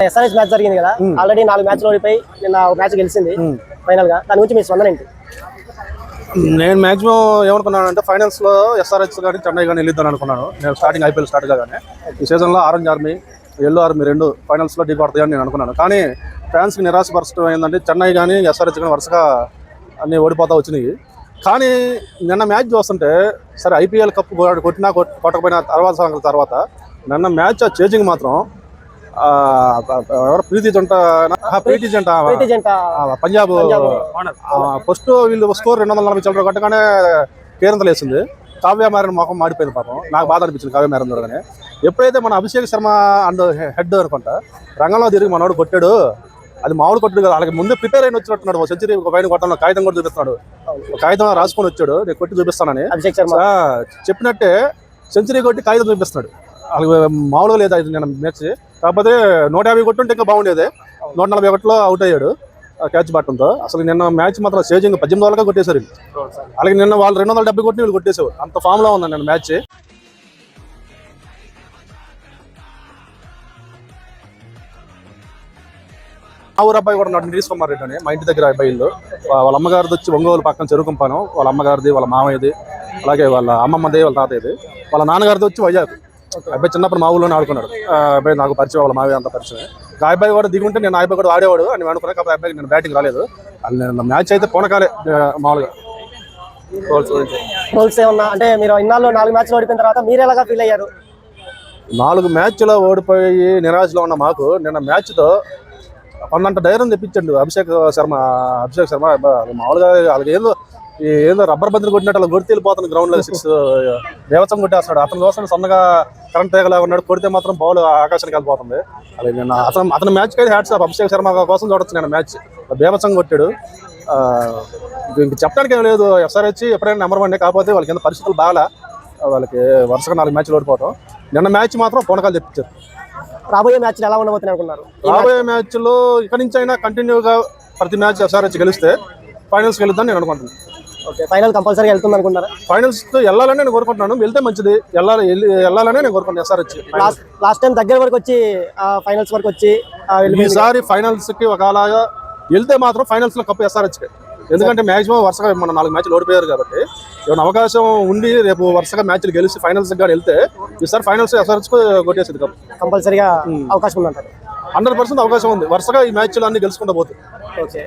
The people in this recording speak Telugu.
ఎస్ఆర్ఎస్ మ్యాచ్ జరిగింది కదా ఆల్రెడీ నాలుగు మ్యాచ్లు ఓడిపోయి నిన్న ఒక మ్యాచ్ గెలిచింది ఫైనల్గా దాని గురించి మీ స్పందన ఏంటి? నేను మాక్సిమం ఏమనుకున్నానంటే ఫైనల్స్లో ఎస్ఆర్హెచ్ కానీ చెన్నై కానీ వెళ్ళిద్దాం అనుకున్నాను. నేను స్టార్టింగ్ ఐపీఎల్ స్టార్ట్ కాగానే. ఈ సీజన్లో ఆరెంజ్ ఆర్మీ ఎల్లో ఆర్మీ రెండు ఫైనల్స్లో ఢీ కొడతాయని నేను అనుకున్నాను. కానీ ఫ్యాన్స్కి నిరాశపరచడం ఏంటంటే చెన్నై కానీ ఎస్ఆర్హెచ్ కానీ వరుసగా అన్ని ఓడిపోతా వచ్చినాయి. కానీ నిన్న మ్యాచ్ చూస్తుంటే సరే ఐపీఎల్ కప్ కొట్టినా కొట్- కొట్టకపోయినా తర్వాత తర్వాత నిన్న మ్యాచ్ చేజింగ్ మాత్రం ఆ, ఎవరు? ప్రీతి జంట ప్రీతి జంట పంజాబ్. ఫస్ట్ వీళ్ళు స్కోర్ రెండు వందల నలభై చిల్లర కొట్టగానే కేరింతలు వేసింది. కావ్య మేరన్ మొఖం మాడిపోయింది పాపం. నాకు బాధ అనిపించింది కావ్య మేరన్ చూడగానే ఎప్పుడైతే మన అభిషేక్ శర్మ అండ్ హెడ్ అనుకుంటా రంగంలో తిరిగి మనోడు కొట్టాడు. అది మామూలు కొట్టాడు కదా. వాళ్ళకి ముందే ప్రిపేర్ అయిన వచ్చినట్టున్నాడు. సెంచరీ ఒక పైన కొట్టడంలో కాగితం కూడా చూపిస్తున్నాడు. కాగితం రాసుకొని వచ్చాడు. నేను కొట్టి చూపిస్తానని. అభిషేక్ శర్మ. చెప్పినట్టే సెంచరీ కొట్టి కాగితం చూపిస్తున్నాడు. వాళ్ళకి మామూలుగా లేదు నేను మ్యాచ్ కాకపోతే నూట యాభై కొట్టుంటే ఇంకా బాగుండేది. నూట నలభై ఒకటిలో అవుట్ అయ్యాడు క్యాచ్ పట్టడంతో అసలు నిన్న మ్యాచ్ మాత్రం సేజింగ్ పద్దెనిమిది వాళ్ళకే కొట్టేశారు అలాగే నిన్న వాళ్ళు రెండు వందల డెబ్బై కొట్టి వీళ్ళు కొట్టేశారు. అంత ఫామ్లో ఉంది నిన్న మ్యాచ్ మా ఊరు అబ్బాయి కూడా ఉన్నాడు నిరీష్ కుమార్ రెడ్డి అని మా ఇంటి దగ్గర అబ్బాయి ఇల్లు వాళ్ళ అమ్మగారిది వచ్చి ఒంగోలు పక్కన చెరుకుంపాను వాళ్ళ అమ్మగారిది వాళ్ళ మామయ్యది అలాగే వాళ్ళ అమ్మమ్మది వాళ్ళ తాతయ్యది. వాళ్ళ నాన్నగారిది వచ్చి వైజాగ్. అబ్బాయి చిన్నప్పుడు మా ఊళ్ళోనే ఆడుకున్నాడు. అబ్బాయి నాకు పరిచయం వాళ్ళ మావయ్య అంత పరిచయం. ఆ అబ్బాయి కూడా దిగుంటే నేను ఆ అబ్బాయి కూడా ఆడేవాడు అని నేను అనుకున్నాను కాబట్టి అబ్బాయికి నేను బ్యాటింగ్ రాలేదు. మ్యాచ్ అయితే పోనకాలే మామూలుగా. రోల్స్ ఏమన్నా? అంటే మీరు ఇన్నాళ్ళు నాలుగు మ్యాచ్లు ఓడిపోయిన తర్వాత మీరు ఎలాగా ఫీల్ అయ్యారు? నాలుగు మ్యాచ్లో ఓడిపోయి నిరాశలో ఉన్న మాకు నిన్న మ్యాచ్తో కొన్నంత ధైర్యం తెప్పించండు అభిషేక్ శర్మ అభిషేక్ శర్మ మామూలుగా వాళ్ళకి ఏందో ఏందో రబ్బర్ బంతులు కొట్టినట్టు అలా కొడితే వెళ్ళిపోతుంది గ్రౌండ్లో సిక్స్ దేవతం కొట్టేస్తాడు. అతను కోసం సన్నగా కరెంట్ తీగలా ఉన్నాడు కొడితే మాత్రం బౌల్ ఆకాశానికి వెళ్ళిపోతుంది. అది నిన్న అతను అతని మ్యాచ్ అయితే హ్యాట్స్ ఆఫ్ అభిషేక్ శర్మ కోసం చూడొచ్చు నేను మ్యాచ్ బేవసం కొట్టాడు. ఇంక చెప్పడానికి ఏం లేదు. ఎస్ఆర్హెచ్ ఎప్పుడైనా నెంబర్ వన్ కాకపోతే వాళ్ళకి కింద పరిస్థితులు బాగా వాళ్ళకి వరుసగా నాలుగు మ్యాచ్లు ఓడిపోవటం. నిన్న మ్యాచ్ మాత్రం పూనకాలు తెప్పించారు. రాబోయే మ్యాచ్లు ఎలా ఉండబోతున్నాయి అనుకున్నారు? రాబోయే మ్యాచ్లో ఇక్కడి నుంచి అయినా కంటిన్యూగా ప్రతి మ్యాచ్ ఎస్ఆర్హెచ్ గెలిస్తే ఫైనల్స్కి వెళ్తాను నేను అనుకుంటున్నాను. ఓకే ఫైనల్ కంపల్సరీ వెళ్తుంది అనుకున్నారా ఫైనల్స్ వెళ్ళాలని నేను కోరుకుంటున్నాను. వెళ్తే మంచిది. వెళ్ళాలి వెళ్ళి- వెళ్ళాలని నేను కోరుకుంటున్నాను. ఎస్ఆర్హెచ్ లాస్ట్ లాస్ట్ టైం దగ్గర వరకు వచ్చి ఫైనల్స్ వరకు వచ్చి. ఈసారి ఫైనల్స్కి ఒకలాగా వెళ్తే మాత్రం ఫైనల్స్లో కప్పు ఎస్ఆర్హెచ్ ఎందుకంటే మాక్సిమం వరుసగా మన నాలుగు మ్యాచ్లు ఓడిపోయారు కాబట్టి ఏమైనా అవకాశం ఉండి రేపు వరుసగా మ్యాచ్లు గెలిచి ఫైనల్స్ కానీ వెళ్తే ఈసారి ఫైనల్స్ ఎస్ఆర్హెచ్ కొట్టేసింది కప్పు. కంపల్సరీగా అవకాశం ఉందంటారు. హండ్రెడ్ పర్సెంట్ అవకాశం ఉంది. వరుసగా ఈ మ్యాచ్లు అన్ని గెలుచుకుంటూ పోతుంది ఓకే